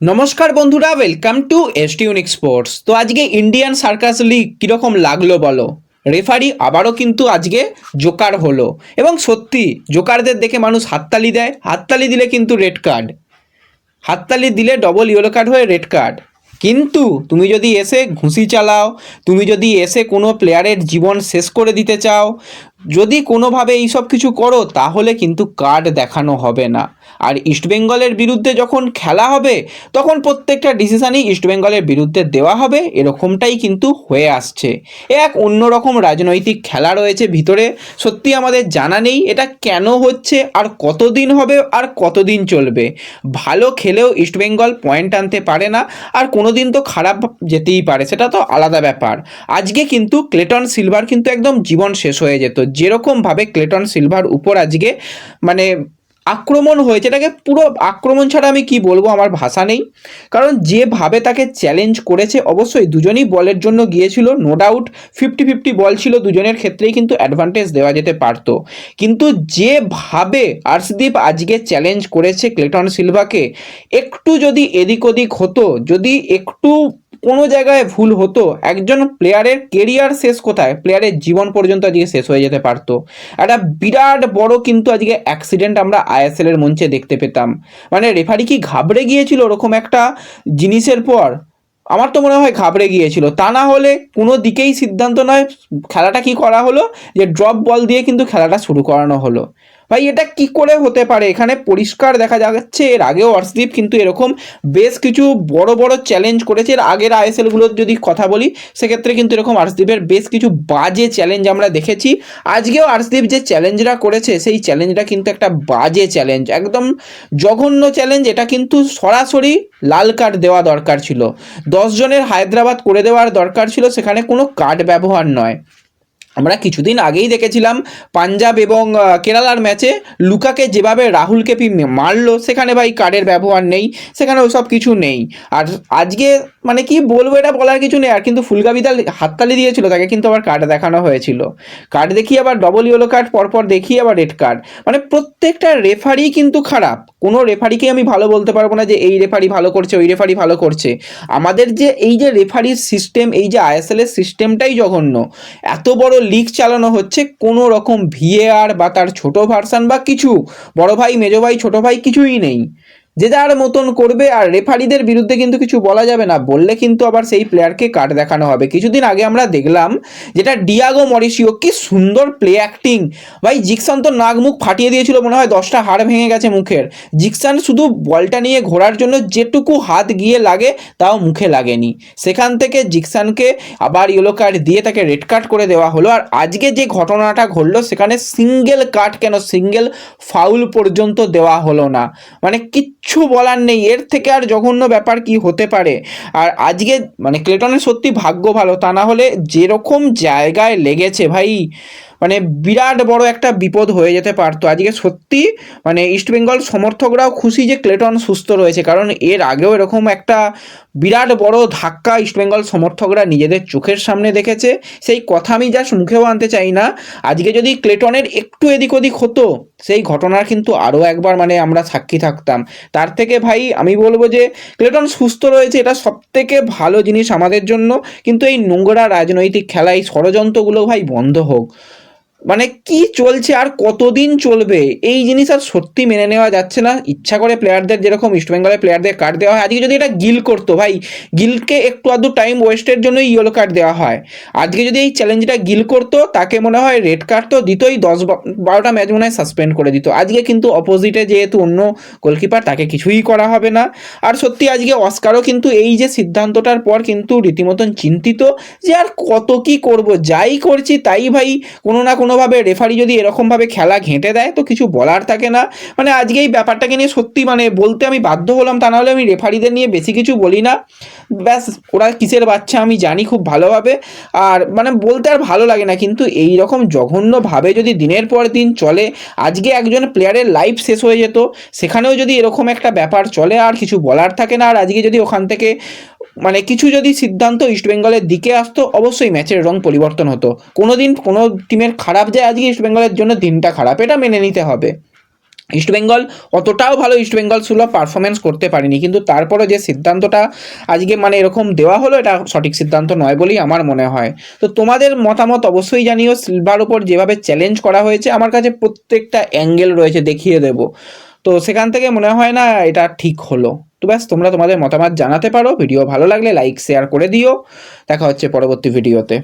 নমস্কার বন্ধুরা welcome to ST unique sports তো আজকে ইন্ডিয়ান সার্কাস লিগ কীরকম লাগল বলো? রেফারি আবারও কিন্তু আজকে জোকার হলো। এবং সত্যি জোকারদের দেখে মানুষ হাততালি দেয়। হাততালি দিলে কিন্তু রেড কার্ড হাততালি দিলে ডবল ইয়েলো কার্ড হয়ে রেড কার্ড কিন্তু তুমি যদি এসে ঘুষি চালাও, তুমি যদি এসে কোনো প্লেয়ারের জীবন শেষ করে দিতে চাও যদি কোনোভাবে এইসব কিছু করো, তাহলে কিন্তু কার্ড দেখানো হবে না। আর ইস্টবেঙ্গলের বিরুদ্ধে যখন খেলা হবে, তখন প্রত্যেকটা ডিসিশানই ইস্টবেঙ্গলের বিরুদ্ধে দেওয়া হবে, এরকমটাই কিন্তু হয়ে আসছে। এ এক অন্যরকম রাজনৈতিক খেলা রয়েছে ভিতরে। সত্যি আমাদের জানা নেই এটা কেন হচ্ছে, আর কতদিন হবে, আর কতদিন চলবে। ভালো খেলেও ইস্টবেঙ্গল পয়েন্ট আনতে পারে না, আর কোনো দিন তো খারাপ যেতেই পারে, সেটা তো আলাদা ব্যাপার। আজকে কিন্তু ক্লেটন সিলভার কিন্তু একদম জীবন শেষ হয়ে যেত যেরকমভাবে ক্লেটন সিলভার উপর আজকে মানে আক্রমণ হয়েছে, এটাকে পুরো আক্রমণ ছাড়া আমি কি বলব আমার ভাষা নেই। কারণ যেভাবে তাকে চ্যালেঞ্জ করেছে, অবশ্যই দুজনই বলের জন্য গিয়েছিল no doubt fifty fifty ball ছিল দুজনের ক্ষেত্রেই কিন্তু অ্যাডভান্টেজ দেওয়া যেতে পারতো। কিন্তু যেভাবে আর্শদীপ আজকে চ্যালেঞ্জ করেছে ক্লেটন সিলভাকে একটু যদি এদিক ওদিক হতো, যদি একটু কোনো জায়গায় ভুল হতো, একজন প্লেয়ারের কেরিয়ার শেষ কোথায়? প্লেয়ারের জীবন পর্যন্ত আজকে শেষ হয়ে যেতে পারতো। একটা বিরাট বড় কিন্তু আজকে অ্যাক্সিডেন্ট আমরা আইএসএল এর মঞ্চে দেখতে পেতাম। মানে রেফারি কি ঘাবড়ে গিয়েছিল ওরকম একটা জিনিসের পর? আমার তো মনে হয় ঘাবড়ে গিয়েছিল। তা না হলে কোনো দিকেই সিদ্ধান্ত নয়, খেলাটা কি করা হলো? যে ড্রপ বল দিয়ে কিন্তু খেলাটা শুরু করানো হলো। ভাই, এটা কি করে হতে পারে? এখানে পরিষ্কার দেখা যাচ্ছে, এর আগেও অর্শদীপ কিন্তু এরকম বেশ কিছু বড় বড় চ্যালেঞ্জ করেছে। এর আগের আইএসএলগুলোর যদি কথা বলি, সেক্ষেত্রে কিন্তু এরকম আর্শদীপের বেশ কিছু বাজে চ্যালেঞ্জ আমরা দেখেছি। আজকেও আর্শদীপ যে চ্যালেঞ্জটা করেছে, সেই চ্যালেঞ্জটা কিন্তু একটা বাজে চ্যালেঞ্জ একদম জঘন্য চ্যালেঞ্জ এটা কিন্তু সরাসরি লাল কার্ড দেওয়া দরকার ছিল। দশ জনের হায়দ্রাবাদ করে দেওয়ার দরকার ছিল, সেখানে কোনো কার্ড ব্যবহার নয়। আমরা কিছুদিন আগেই দেখেছিলাম পাঞ্জাব এবং কেরালার ম্যাচে লুকাকে যেভাবে রাহুলকে পি, মারলো, সেখানে ভাই কার্ডের ব্যবহার নেই সেখানে ওসব কিছু নেই। আর আজকে মানে কি বলব এটা বলার কিছু নেই, আর কিন্তু ফুলগাবিদাল হাততালি দিয়েছিল, তাকে কিন্তু আবার কার্ড দেখানো হয়েছিল। কার্ড দেখিয়ে আবার ডবল ইয়েলো কার্ড পরপর দেখিয়ে আবার রেড কার্ড মানে প্রত্যেকটা রেফারি কিন্তু খারাপ। কোনো রেফারিকে আমি ভালো বলতে পারব না যে এই রেফারি ভালো করছে, ওই রেফারি ভালো করছে। আমাদের যে এই যে রেফারির সিস্টেম এই যে আইএসএল এর সিস্টেমটাই জঘন্য। এত বড় লিগ চালানো হচ্ছে, কোনো রকম ভিএআর বা তার ছোট ভার্সান বা কিছু। বড় ভাই, মেজো ভাই, ছোট ভাই কিছুই নেই। যে যার মতন করবে আর রেফারিদের বিরুদ্ধে কিন্তু কিছু বলা যাবে না। বললে কিন্তু আবার সেই প্লেয়ারকে কার্ড দেখানো হবে। কিছুদিন আগে আমরা দেখলাম যেটা ডিয়াগো মরিসিও কি সুন্দর প্লে অ্যাক্টিং ভাই জিকসান তো নাক মুখ ফাটিয়ে দিয়েছিল, মনে হয় দশটা হাড় ভেঙে গেছে মুখের। জিকসান শুধু বলটা নিয়ে ঘোরার জন্য যেটুকু হাত গিয়ে লাগে, তাও মুখে লাগেনি। সেখান থেকে জিকসানকে আবার ইয়েলো কার্ড দিয়ে তাকে রেড কার্ড করে দেওয়া হলো। আর আজকে যে ঘটনাটা ঘটলো, সেখানে সিঙ্গেল কার্ড কেন? সিঙ্গেল ফাউল পর্যন্ত দেওয়া হলো না। মানে কিচ্ছু বলার নেই। এর থেকে আর জঘন্য ব্যাপার কি হতে পারে? আর আজকে মানে ক্লেটনের সত্যি ভাগ্য ভালো। তা না হলে যেরকম জায়গায় লেগেছে ভাই মানে বিরাট বড় একটা বিপদ হয়ে যেতে পারতো। আজকে সত্যি মানে ইস্টবেঙ্গল সমর্থকরাও খুশি যে ক্লেটন সুস্থ রয়েছে, কারণ এর আগেও এরকম একটা বিরাট বড় ধাক্কা ইস্টবেঙ্গল সমর্থকরা নিজেদের চোখের সামনে দেখেছে। সেই কথা আমি জাস্ট মুখেও আনতে চাই না। আজকে যদি ক্লেটনের একটু এদিক ওদিক হতো, সেই ঘটনার কিন্তু আরও একবার মানে আমরা সাক্ষী থাকতাম। তার থেকে ভাই আমি বলব যে ক্লেটন সুস্থ রয়েছে, এটা সব থেকে ভালো জিনিস আমাদের জন্য। কিন্তু এই নোংরা রাজনৈতিক খেলা, এই ষড়যন্ত্রগুলো ভাই বন্ধ হোক। মানে কি চলছে আর কতদিন চলবে? এই জিনিস আর সত্যি মেনে নেওয়া যাচ্ছে না। ইচ্ছা করে প্লেয়ারদের যেরকম ইস্টবেঙ্গলের প্লেয়ারদের কার্ড দেওয়া হয়, আজকে যদি এটা গিল করতো ভাই গিলকে একটু আধটু টাইম ওয়েস্টের জন্যই ইয়েলো কার্ড দেওয়া হয়। আজকে যদি এই চ্যালেঞ্জটা গিল করতো, তাকে মনে হয় রেড কার্ড তো দিতই, দশ বারোটা ম্যাচ মনে হয় সাসপেন্ড করে দিত। আজকে কিন্তু অপোজিটে যেহেতু অন্য গোলকিপার তাকে কিছুই করা হবে না। আর সত্যি আজকে অস্কারও কিন্তু এই যে সিদ্ধান্তটার পর কিন্তু রীতিমতন চিন্তিত যে আর কত কি করব? যাই করছি তাই ভাই, কোনো না কোনোভাবে রেফারি যদি এরকমভাবে খেলা ঘেঁটে দেয়, তো কিছু বলার থাকে না। মানে আজকে এই ব্যাপারটাকে নিয়ে সত্যি মানে বলতে আমি বাধ্য হলাম, তা নাহলে আমি রেফারিদের নিয়ে বেশি কিছু বলি না। ব্যাস, ওরা কিসের বাচ্চা আমি জানি খুব ভালোভাবে। আর মানে বলতে আর ভালো লাগে না, কিন্তু এই রকম জঘন্যভাবে যদি দিনের পর দিন চলে, আজকে একজন প্লেয়ারের লাইফ শেষ হয়ে যেত, সেখানেও যদি এরকম একটা ব্যাপার চলে, আর কিছু বলার থাকে না। আর আজকে যদি ওখান থেকে মানে কিছু যদি সিদ্ধান্ত ইস্টবেঙ্গলের দিকে আসতো, অবশ্যই ম্যাচের রং পরিবর্তন হতো। কোনো দিন কোনো টিমের খারাপ যায়, আজকে ইস্টবেঙ্গলের জন্য দিনটা খারাপ, এটা মেনে নিতে হবে। ইস্টবেঙ্গল অতটাও ভালো ইস্টবেঙ্গল সুলভ পারফরমেন্স করতে পারেনি, কিন্তু তারপরও যে সিদ্ধান্তটা আজকে মানে এরকম দেওয়া হলো, এটা সঠিক সিদ্ধান্ত নয় বলেই আমার মনে হয়। তো তোমাদের মতামত অবশ্যই জানিও সিলভার ওপর যেভাবে চ্যালেঞ্জ করা হয়েছে, আমার কাছে প্রত্যেকটা অ্যাঙ্গেল রয়েছে, দেখিয়ে দেব। তো সেখান থেকে মনে হয় না এটা ঠিক হলো। তো ব্যাস, তোমরা তোমাদের মতামত জানাতে পারো। ভিডিও ভালো লাগলে লাইক শেয়ার করে দিও। দেখা হচ্ছে পরবর্তী ভিডিওতে